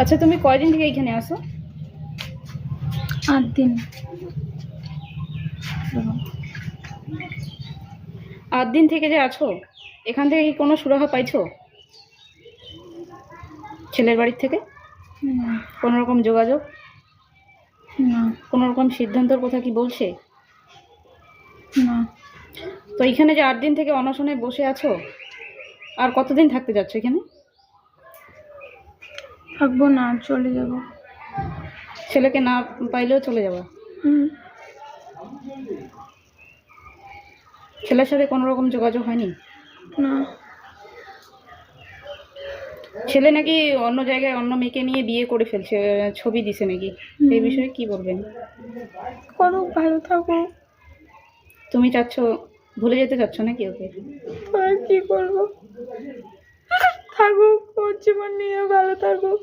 আচ্ছা তুমি কয়দিন থেকে এইখানে আসো আট দিন। আট দিন থেকে যে আছো এখান থেকে কি কোনো সুরাহা পাইছো? ছেলের বাড়ির থেকে? কোনো রকম যোগাযোগ? না। কোনো রকম সিদ্ধান্তর কথা কি বলছে? না। তো এখানে যে আট দিন থেকে অনশনে বসে আছো আর কতদিন থাকতে যাচ্ছ এখানে? থাকব না চলে যাব। ছেলেকে না পাইলেও চলে যাব? ছেলের সাথে কোনো রকম যোগাযোগ হয়নি? না। ছেলে নাকি অন্য জায়গায় অন্য মেয়েকে নিয়ে বিয়ে করে ফেলছে ছবি দিছে নাকি? এই বিষয়ে কি বলবেন? করুক ভালো থাকুক। তুমি চাচ্ছ ভুলে যেতে চাচ্ছ নাকি ওকে? কি করব? ওর জীবন নিয়ে ভালো থাকুক